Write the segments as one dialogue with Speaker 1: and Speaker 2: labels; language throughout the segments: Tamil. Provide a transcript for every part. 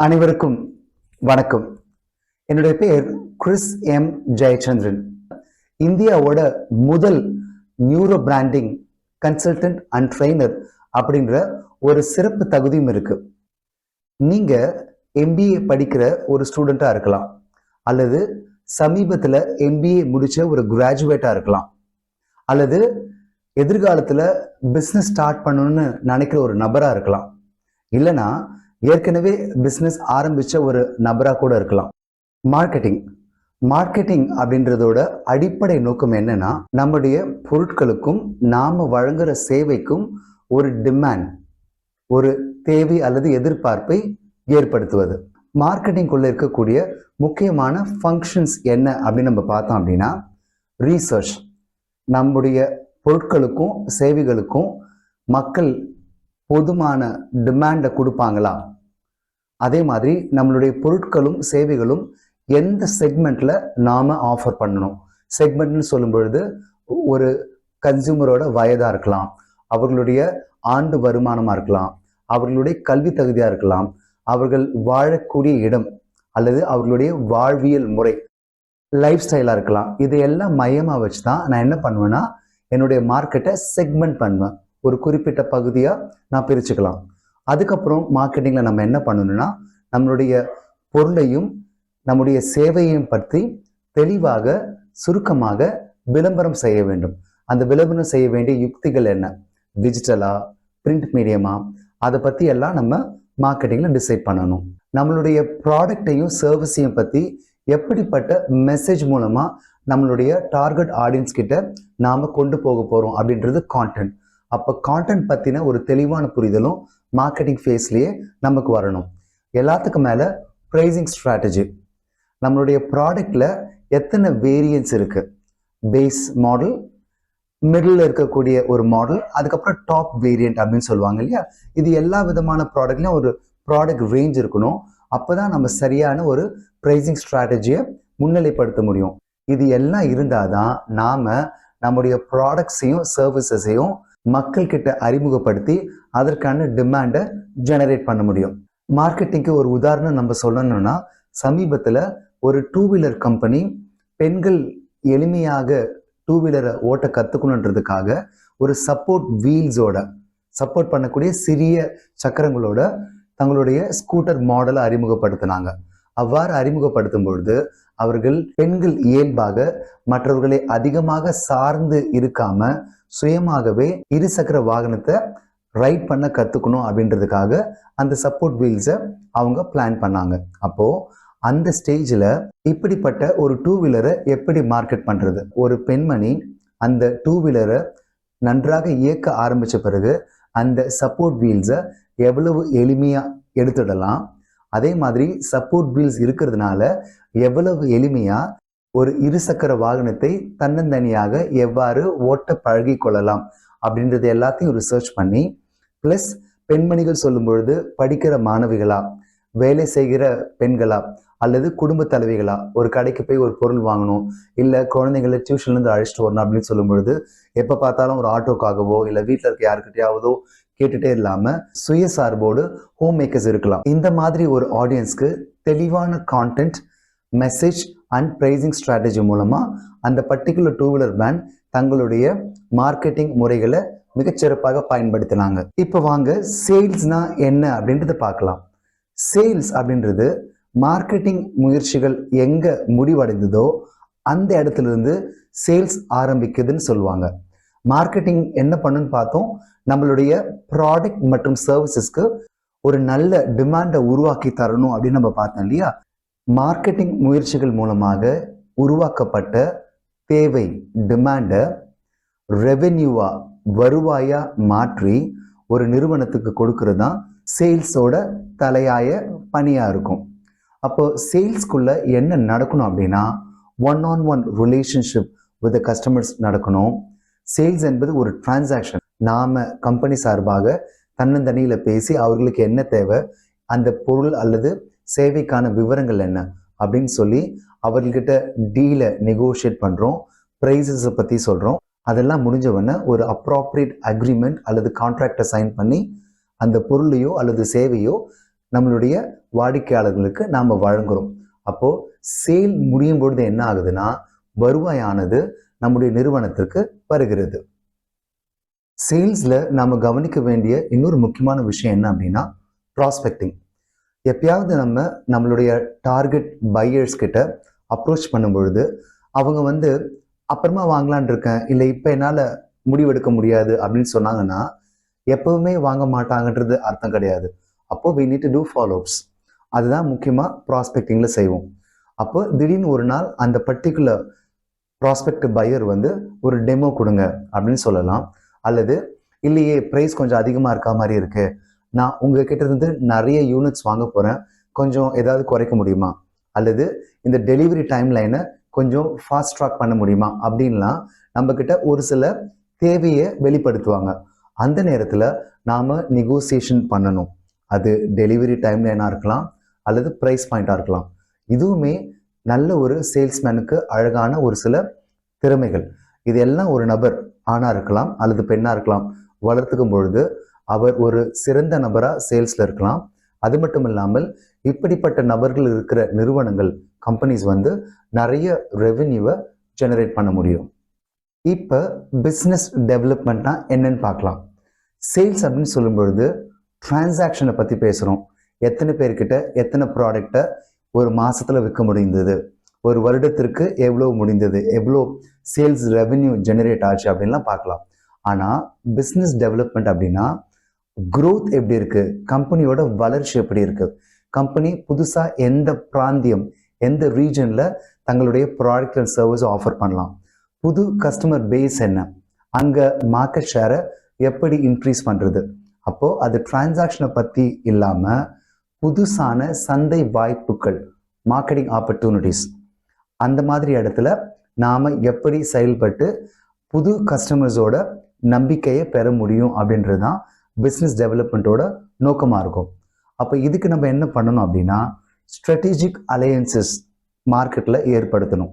Speaker 1: அனைவருக்கும் வணக்கம். என்னுடைய பேர் கிறிஸ் எம். ஜெயச்சந்திரன். இந்தியாவோட முதல் neuro branding consultant and trainer அப்படின்ற ஒரு சிறப்பு தகுதியும் இருக்கு. நீங்க எம்பிஏ படிக்கிற ஒரு ஸ்டூடெண்டா இருக்கலாம். அல்லது சமீபத்தில் எம்பிஏ முடிச்ச ஒரு கிராஜுவேட்டா இருக்கலாம். அல்லது எதிர்காலத்தில் பிஸ்னஸ் ஸ்டார்ட் பண்ணணும்னு நினைக்கிற ஒரு நபராக இருக்கலாம். இல்லைன்னா ஏற்கனவே பிஸ்னஸ் ஆரம்பித்த ஒரு நபராக கூட இருக்கலாம். மார்க்கெட்டிங் மார்க்கெட்டிங் அப்படின்றதோட அடிப்படை நோக்கம் என்னன்னா நம்முடைய பொருட்களுக்கும் நாம் வழங்குற சேவைக்கும் ஒரு டிமாண்ட் ஒரு தேவை அல்லது எதிர்பார்ப்பை ஏற்படுத்துவது. மார்க்கெட்டிங்குள்ளே இருக்கக்கூடிய முக்கியமான ஃபங்க்ஷன்ஸ் என்ன அப்படின்னு நம்ம பார்த்தோம் அப்படின்னா ரீசர்ச் நம்முடைய பொருட்களுக்கும் சேவைகளுக்கும் மக்கள் பொதுமான டிமாண்டை கொடுப்பாங்களா? அதே மாதிரி நம்மளுடைய பொருட்களும் சேவைகளும் எந்த செக்மெண்ட்ல நாம ஆஃபர் பண்ணணும்? செக்மெண்ட்னு சொல்லும் பொழுது ஒரு கன்சியூமரோட வயதா இருக்கலாம். அவர்களுடைய ஆண்டு வருமானமா இருக்கலாம். அவர்களுடைய கல்வி தகுதியா இருக்கலாம். அவர்கள் வாழக்கூடிய இடம் அல்லது அவர்களுடைய வாழ்வியல் முறை லைஃப் ஸ்டைலாக இருக்கலாம். இதையெல்லாம் மையமாக வச்சு தான் நான் என்ன பண்ணுவேன்னா என்னுடைய மார்க்கெட்டை செக்மெண்ட் பண்ணுவேன். ஒரு குறிப்பிட்ட பகுதியாக நான் பிரிச்சுக்கலாம். அதுக்கப்புறம் மார்க்கெட்டிங்கில் நம்ம என்ன பண்ணணும்னா நம்மளுடைய பொருளையும் நம்முடைய சேவையையும் பற்றி தெளிவாக சுருக்கமாக விளம்பரம் செய்ய வேண்டும். அந்த விளம்பரம் செய்ய வேண்டிய யுக்திகள் என்ன? டிஜிட்டலா பிரிண்ட் மீடியமா அதை பற்றி எல்லாம் நம்ம மார்க்கெட்டிங்கில் டிசைட் பண்ணணும். நம்மளுடைய ப்ராடக்டையும் சர்வீஸையும் பற்றி எப்படிப்பட்ட மெசேஜ் மூலமாக நம்மளுடைய டார்கெட் ஆடியன்ஸ் கிட்ட நாம் கொண்டு போக போகிறோம் அப்படின்றது கான்டென்ட் அப்போ கான்டென்ட் பற்றின ஒரு தெளிவான புரிதலும் மார்க்கெட்டிங் ஃபேஸ்லேயே நமக்கு வரணும். எல்லாத்துக்கும் மேலே ப்ரைசிங் ஸ்ட்ராட்டஜி நம்மளுடைய ப்ராடக்டில் எத்தனை வேரியன்ஸ் இருக்குது பேஸ் மாடல் மிடில் இருக்கக்கூடிய ஒரு மாடல் அதுக்கப்புறம் டாப் வேரியன்ட் அப்படின்னு சொல்லுவாங்க இல்லையா? இது எல்லா விதமான ப்ராடக்ட்லையும் ஒரு ப்ராடக்ட் ரேஞ்ச் இருக்கணும். அப்போ தான் நம்ம சரியான ஒரு ப்ரைசிங் ஸ்ட்ராட்டஜியை முன்னிலைப்படுத்த முடியும். இது எல்லாம் இருந்தால் தான் நாம் நம்முடைய ப்ராடக்ட்ஸையும் சர்வீசஸையும் மக்கள் கிட்ட அறிமுகப்படுத்தி அதற்கான டிமாண்டை ஜெனரேட் பண்ண முடியும். மார்க்கெட்டிங்க்கு ஒரு உதாரணம் நம்ம சொல்லணும்னா சமீபத்தில் ஒரு டூ வீலர் கம்பெனி பெண்கள் எளிமையாக டூ வீலரை ஓட்ட கற்றுக்கணுன்றதுக்காக ஒரு சப்போர்ட் வீல்ஸோட சப்போர்ட் பண்ணக்கூடிய சிறிய சக்கரங்களோட தங்களுடைய ஸ்கூட்டர் மாடலை அறிமுகப்படுத்தினாங்க. அவ்வாறு அறிமுகப்படுத்தும் பொழுது அவர்கள் பெண்கள் இயல்பாக மற்றவர்களை அதிகமாக சார்ந்து இருக்காம சுயமாகவே இருசக்கர வாகனத்தை ரைட் பண்ண கற்றுக்கணும் அப்படின்றதுக்காக அந்த சப்போர்ட் வீல்ஸை அவங்க பிளான் பண்ணாங்க. அப்போ அந்த ஸ்டேஜில் இப்படிப்பட்ட ஒரு டூ வீலரை எப்படி மார்க்கெட் பண்ணுறது ஒரு பெண்மணி அந்த டூ வீலரை நன்றாக இயக்க ஆரம்பித்த பிறகு அந்த சப்போர்ட் வீல்ஸை எவ்வளவு எளிமையாக எடுத்துடலாம்? அதே மாதிரி சப்போர்ட் வீல்ஸ் இருக்கிறதுனால எவ்வளவு எளிமையா ஒரு இருசக்கர வாகனத்தை தன்னந்தனியாக எவ்வாறு ஓட்ட பழகி கொள்ளலாம் அப்படின்றது எல்லாத்தையும் ரிசர்ச் பண்ணி ப்ளஸ் பெண்மணிகள் சொல்லும் பொழுது படிக்கிற மாணவிகளா வேலை செய்கிற பெண்களா அல்லது குடும்ப தலைவிகளா? ஒரு கடைக்கு போய் ஒரு பொருள் வாங்கணும். இல்லை குழந்தைங்களை டியூஷன்லேருந்து அழைச்சிட்டு வரணும் அப்படின்னு சொல்லும் பொழுது எப்போ பார்த்தாலும் ஒரு ஆட்டோக்காகவோ இல்லை வீட்டில் இருக்க யாருக்கிட்டையாவதோ கேட்டுட்டே இல்லாமல் சுயசார்போடு ஹோம் மேக்கர்ஸ் இருக்கலாம். இந்த மாதிரி ஒரு ஆடியன்ஸ்க்கு தெளிவான content message and pricing strategy மூலமாக அந்த பர்டிகுலர் டூ வீலர் பிராண்ட் தங்களுடைய மார்க்கெட்டிங் முறைகளை மிகச்சிறப்பாக பயன்படுத்தினாங்க. இப்போ வாங்க சேல்ஸ்னா என்ன அப்படின்றத பார்க்கலாம். சேல்ஸ் அப்படின்றது மார்க்கெட்டிங் முயற்சிகள் எங்க முடிவடைந்ததோ அந்த இடத்துல இருந்து சேல்ஸ் ஆரம்பிக்குதுன்னு சொல்லுவாங்க. மார்க்கெட்டிங் என்ன பண்ணுன்னு பார்த்தோம். நம்மளுடைய ப்ராடக்ட் மற்றும் சர்வீசஸ்க்கு ஒரு நல்ல டிமாண்டை உருவாக்கி தரணும் அப்படின்னு நம்ம பார்த்தோம் இல்லையா? மார்க்கெட்டிங் முயற்சிகள் மூலமாக உருவாக்கப்பட்ட தேவை டிமாண்டை ரெவென்யூவா வருவாயா மாற்றி ஒரு நிறுவனத்துக்கு கொடுக்கறது தான் சேல்ஸோட தலையாய பணியாக இருக்கும். அப்போ சேல்ஸ்க்குள்ளே என்ன நடக்கணும் அப்படின்னா one on one relationship with customers நடக்கணும். சேல்ஸ் என்பது ஒரு டிரான்சாக்ஷன் நாம கம்பெனி சார்பாக தன்னந்தனியில் பேசி அவர்களுக்கு என்ன தேவை அந்த பொருள் அல்லது சேவைக்கான விவரங்கள் என்ன அப்படின்னு சொல்லி அவர்கிட்ட டீலை நெகோஷியேட் பண்ணுறோம் ப்ரைஸஸை பற்றி சொல்கிறோம் அதெல்லாம் முடிஞ்சவொடனே ஒரு அப்ராப்ரியேட் அக்ரிமெண்ட் அல்லது கான்ட்ராக்டை சைன் பண்ணி அந்த பொருளையோ அல்லது சேவையோ நம்மளுடைய வாடிக்கையாளர்களுக்கு நாம் வழங்குறோம். அப்போ சேல் முடியும் பொழுது என்ன ஆகுதுன்னா வருவாயானது நம்முடைய நிறுவனத்திற்கு வருகிறது. சேல்ஸ்ல நாம கவனிக்க வேண்டிய இன்னொரு முக்கியமான விஷயம் என்ன அப்படின்னா ப்ராஸ்பெக்டிங் எப்பயாவது நம்ம நம்மளுடைய டார்கெட் பையர்ஸ் கிட்ட அப்ரோச் பண்ணும் பொழுது அவங்க வந்து அப்புறமா வாங்கலான் இருக்கேன். இல்லை இப்போ என்னால் முடிவெடுக்க முடியாது. அப்படின்னு சொன்னாங்கன்னா எப்பவுமே வாங்க மாட்டாங்கன்றது அர்த்தம் கிடையாது. அப்போ we need to do followups அதுதான் முக்கியமாக ப்ராஸ்பெக்டிங்கில் செய்வோம். அப்போ திடீர்னு ஒரு நாள் அந்த பர்டிகுலர் ப்ராஸ்பெக்ட் பையர் வந்து ஒரு டெமோ கொடுங்க அப்படின்னு சொல்லலாம். அல்லது இல்லையே ப்ரைஸ் கொஞ்சம் அதிகமாக இருக்க மாதிரி இருக்கு. நான் உங்ககிட்ட இருந்து நிறைய யூனிட்ஸ் வாங்க போகிறேன் கொஞ்சம் ஏதாவது குறைக்க முடியுமா? அல்லது இந்த டெலிவரி டைம் லைனை கொஞ்சம் ஃபாஸ்ட் ட்ராக் பண்ண முடியுமா? அப்படின்லாம் நம்மக்கிட்ட ஒரு சில தேவையை வெளிப்படுத்துவாங்க. அந்த நேரத்தில் நாம் நெகோசியேஷன் பண்ணணும். அது டெலிவரி டைம் லைனாக இருக்கலாம் அல்லது ப்ரைஸ் பாயிண்ட்டாக இருக்கலாம். இதுவுமே நல்ல ஒரு சேல்ஸ்மேனுக்கு அழகான ஒரு சில திறமைகள். இது எல்லாம் ஒரு நபர் ஆணாக இருக்கலாம் அல்லது பெண்ணாக இருக்கலாம். வளர்த்துக்கும் பொழுது அவர் ஒரு சிறந்த நபராக சேல்ஸில் இருக்கலாம். அது மட்டும் இல்லாமல் இப்படிப்பட்ட நபர்கள் இருக்கிற நிறுவனங்கள் கம்பெனிஸ் வந்து நிறைய ரெவென்யூவை ஜெனரேட் பண்ண முடியும். இப்போ பிஸ்னஸ் டெவலப்மெண்ட்னா என்னன்னு பார்க்கலாம். சேல்ஸ் அப்படின்னு சொல்லும் பொழுது டிரான்சாக்ஷனை பற்றி பேசுகிறோம் எத்தனை பேர்கிட்ட எத்தனை ப்ராடக்டை ஒரு மாதத்தில் விற்க முடிந்தது? ஒரு வருடத்திற்கு எவ்வளோ முடிந்தது? எவ்வளோ சேல்ஸ் ரெவென்யூ ஜெனரேட் ஆச்சு அப்படின்லாம் பார்க்கலாம். ஆனால் பிஸ்னஸ் டெவலப்மெண்ட் அப்படின்னா க்ரோத் எப்படி இருக்குது கம்பெனியோட வளர்ச்சி எப்படி இருக்குது கம்பெனி புதுசாக எந்த பிராந்தியம் எந்த ரீஜனில் தங்களுடைய ப்ராடக்ட் அண்ட் சர்வீஸ் ஆஃபர் பண்ணலாம். புது கஸ்டமர் பேஸ் என்ன? அங்கே மார்க்கெட் ஷேரை எப்படி இன்க்ரீஸ் பண்ணுறது அப்போது அது டிரான்சாக்ஷனை பற்றி இல்லாமல் புதுசான சந்தை வாய்ப்புகள் மார்க்கெட்டிங் ஆப்பர்ச்சுனிட்டிஸ் அந்த மாதிரி இடத்துல நாம் எப்படி செயல்பட்டு புது கஸ்டமர்ஸோட நம்பிக்கையை பெற முடியும் அப்படின்றது தான் பிஸ்னஸ் டெவலப்மெண்ட்டோட நோக்கமாக இருக்கும். அப்போ இதுக்கு நம்ம என்ன பண்ணணும் அப்படின்னா ஸ்ட்ராட்டஜிக் அலையன்சஸ் மார்க்கெட்டில் ஏற்படுத்தணும்.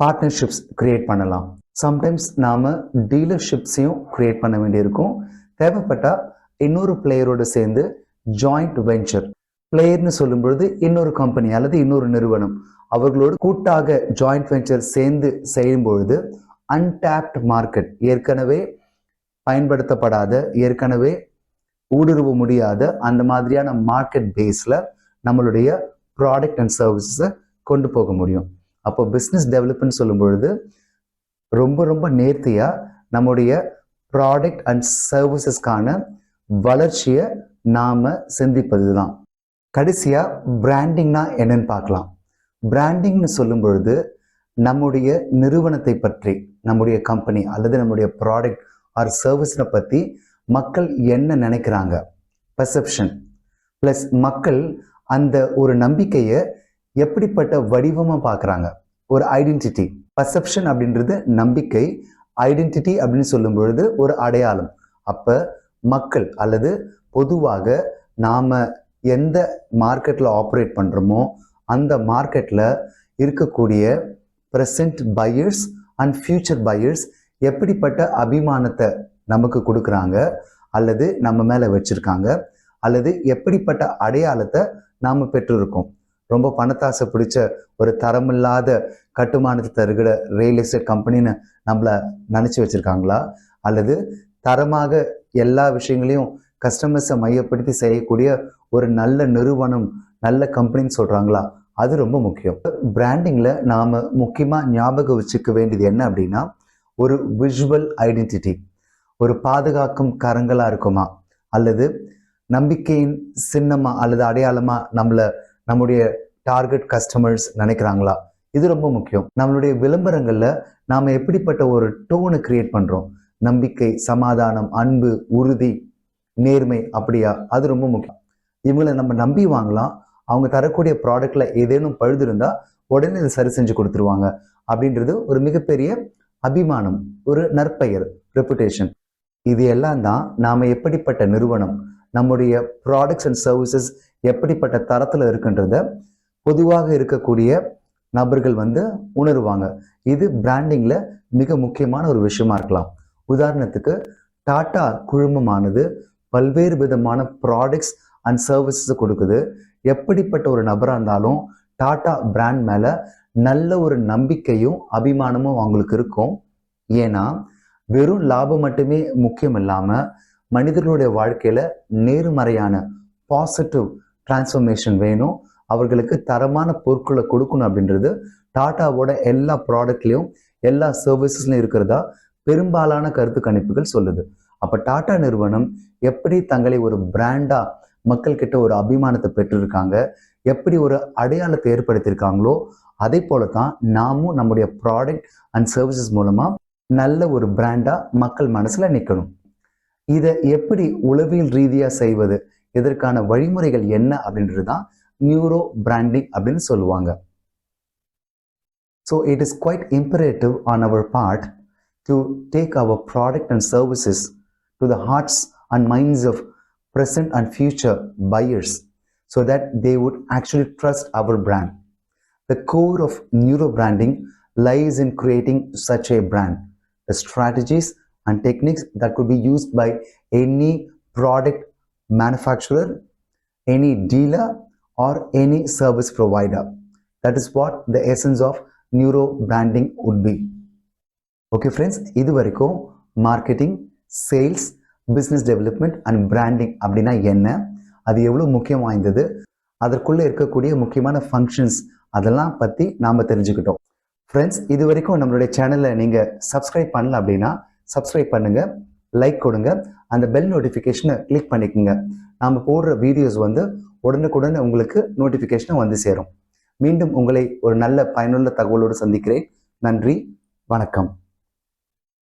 Speaker 1: பார்ட்னர்ஷிப்ஸ் கிரியேட் பண்ணலாம். சம்டைம்ஸ் நாம் டீலர்ஷிப்ஸையும் கிரியேட் பண்ண வேண்டியிருக்கும். தேவைப்பட்டால் இன்னொரு பிளேயரோடு சேர்ந்து ஜாயிண்ட் வெஞ்சர் பிளேயர்னு சொல்லும்பொழுது இன்னொரு கம்பெனி அல்லது இன்னொரு நிறுவனம். அவர்களோடு கூட்டாக ஜாயிண்ட் வெஞ்சர் சேர்ந்து செய்யும் பொழுது அன்டாப்ட் மார்க்கெட் ஏற்கனவே பயன்படுத்தப்படாத ஏற்கனவே ஊடுருவ முடியாத அந்த மாதிரியான மார்க்கெட் பேஸில் நம்மளுடைய ப்ராடக்ட் அண்ட் சர்வீஸை கொண்டு போக முடியும். அப்போ பிஸ்னஸ் டெவலப்மெண்ட் சொல்லும் பொழுது ரொம்ப ரொம்ப நேர்த்தியாக நம்முடைய ப்ராடக்ட் அண்ட் சர்வீசஸ்க்கான வளர்ச்சியை நாம் சிந்திப்பது தான் கடைசியாக பிராண்டிங்னா என்னன்னு பார்க்கலாம். பிராண்டிங்னு சொல்லும் பொழுது நம்முடைய நிறுவனத்தை பற்றி நம்முடைய கம்பெனி அல்லது நம்முடைய ப்ராடக்ட் ஆர் சர்வீஸை பற்றி மக்கள் என்ன நினைக்கிறாங்க? பெர்செப்ஷன் ப்ளஸ் மக்கள் அந்த ஒரு நம்பிக்கையை எப்படிப்பட்ட வடிவமாக பார்க்குறாங்க? ஒரு ஐடென்டிட்டி பர்செப்ஷன் அப்படின்றது நம்பிக்கை ஐடென்டிட்டி அப்படின்னு சொல்லும் பொழுது ஒரு அடையாளம். அப்போ மக்கள் அல்லது பொதுவாக நாம் எந்த மார்க்கெட்டில் ஆப்ரேட் பண்ணுறோமோ அந்த மார்க்கெட்டில் இருக்கக்கூடிய present buyers and future buyers எப்படிப்பட்ட அபிமானத்தை நமக்கு கொடுக்குறாங்க அல்லது நம்ம மேலே வச்சுருக்காங்க அல்லது எப்படிப்பட்ட அடையாளத்தை நாம் பெற்றிருக்கோம். ரொம்ப பணத்தாசை பிடிச்ச ஒரு தரமில்லாத கட்டுமானத்தை தருகிற ரியல் எஸ்டேட் கம்பெனின்னு நம்மளை நினச்சி வச்சுருக்காங்களா? அல்லது தரமாக எல்லா விஷயங்களையும் கஸ்டமர்ஸை மையப்படுத்தி செய்யக்கூடிய ஒரு நல்ல நிறுவனம் நல்ல கம்பெனின்னு சொல்கிறாங்களா அது ரொம்ப முக்கியம். பிராண்டிங்கில் நாம் முக்கியமாக ஞாபகம் வச்சுக்க வேண்டியது என்ன அப்படின்னா ஒரு விஷுவல் ஐடென்டிட்டி ஒரு பாதுகாக்கும் கரங்களாக இருக்குமா? அல்லது நம்பிக்கையின் சின்னமாக அல்லது அடையாளமாக நம்மளை நம்முடைய டார்கெட் கஸ்டமர்ஸ் நினைக்கிறாங்களா? இது ரொம்ப முக்கியம். நம்மளுடைய விளம்பரங்களில் நாம் எப்படிப்பட்ட ஒரு டோனை கிரியேட் பண்ணுறோம் நம்பிக்கை சமாதானம் அன்பு உறுதி நேர்மை அப்படியா? அது ரொம்ப முக்கியம். இவங்களை நம்ம நம்பி வாங்கலாம். அவங்க தரக்கூடிய ப்ராடக்டில் ஏதேனும் பழுது இருந்தால் உடனே இதை சரி செஞ்சு கொடுத்துருவாங்க. அப்படின்றது ஒரு மிகப்பெரிய அபிமானம் ஒரு நற்பெயர் ரெப்புடேஷன் இது எல்லாம் தான் நாம் எப்படிப்பட்ட நிறுவனம் நம்முடைய ப்ராடக்ட்ஸ் அண்ட் சர்வீசஸ் எப்படிப்பட்ட தரத்தில் இருக்குன்றத பொதுவாக இருக்கக்கூடிய நபர்கள் வந்து உணருவாங்க. இது பிராண்டிங்கில் மிக முக்கியமான ஒரு விஷயமா இருக்கலாம். உதாரணத்துக்கு டாடா குழுமமானது பல்வேறு விதமான ப்ராடக்ட்ஸ் அண்ட் சர்வீசஸ் கொடுக்குது. எப்படிப்பட்ட ஒரு நபராக இருந்தாலும் டாடா பிராண்ட் மேலே நல்ல ஒரு நம்பிக்கையும் அபிமானமும் அவங்களுக்கு இருக்கும். ஏன்னா வெறும் லாபம் மட்டுமே முக்கியம் இல்லாமல் மனிதர்களுடைய வாழ்க்கையில் நேர்மறையான பாசிட்டிவ் டிரான்ஸ்ஃபர்மேஷன் வேணும். அவர்களுக்கு தரமான பொருட்களை கொடுக்கணும் அப்படின்றது டாட்டாவோட எல்லா ப்ராடக்ட்லையும் எல்லா சர்வீசஸ்லையும் இருக்கிறதா பெரும்பாலான கருத்து கணிப்புகள் சொல்லுது. அப்போ டாடா நிறுவனம் எப்படி தங்களை ஒரு பிராண்டா மக்கள் கிட்ட ஒரு அபிமானத்தை பெற்றிருக்காங்க எப்படி ஒரு அடையாளத்தை ஏற்படுத்தியிருக்காங்களோ அதே போல தான் நாமும் நம்முடைய ப்ராடக்ட் அண்ட் சர்வீசஸ் மூலமா நல்ல ஒரு பிராண்டாக மக்கள் மனசுல நிற்கணும் இதை எப்படி உளவியல் ரீதியாக செய்வது இதற்கான வழிமுறைகள் என்ன அப்படின்றது தான் நியூரோ பிராண்டிங் அப்படின்னு சொல்லுவாங்க so it is quite imperative on our part to take our product and services to the hearts and minds of present and future buyers so that they would actually trust our brand. The core of neuro branding lies in creating such a brand. The strategies and techniques that could be used by any product manufacturer, any dealer, or any service provider. That is what the essence of neuro branding would be. Okay friends இது வரைக்கும் marketing sales business development and branding அப்படின்னா என்ன அது எவ்வளோ முக்கியம் வாய்ந்தது அதற்குள்ளே இருக்கக்கூடிய முக்கியமான ஃபங்க்ஷன்ஸ் அதெல்லாம் பற்றி நாம் தெரிஞ்சுக்கிட்டோம் ஃப்ரெண்ட்ஸ் இது வரைக்கும் நம்மளுடைய சேனலை நீங்கள் சப்ஸ்கிரைப் பண்ணல அப்படின்னா சப்ஸ்கிரைப் பண்ணுங்கள் லைக் கொடுங்க அந்த பெல் நோட்டிஃபிகேஷனை கிளிக் பண்ணிக்கோங்க. நாம் போடுற வீடியோஸ் வந்து உடனுக்குடன் உங்களுக்கு நோட்டிஃபிகேஷனை வந்து சேரும். மீண்டும் உங்களை ஒரு நல்ல பயனுள்ள தகவலோடு சந்திக்கிறேன். நன்றி வணக்கம்.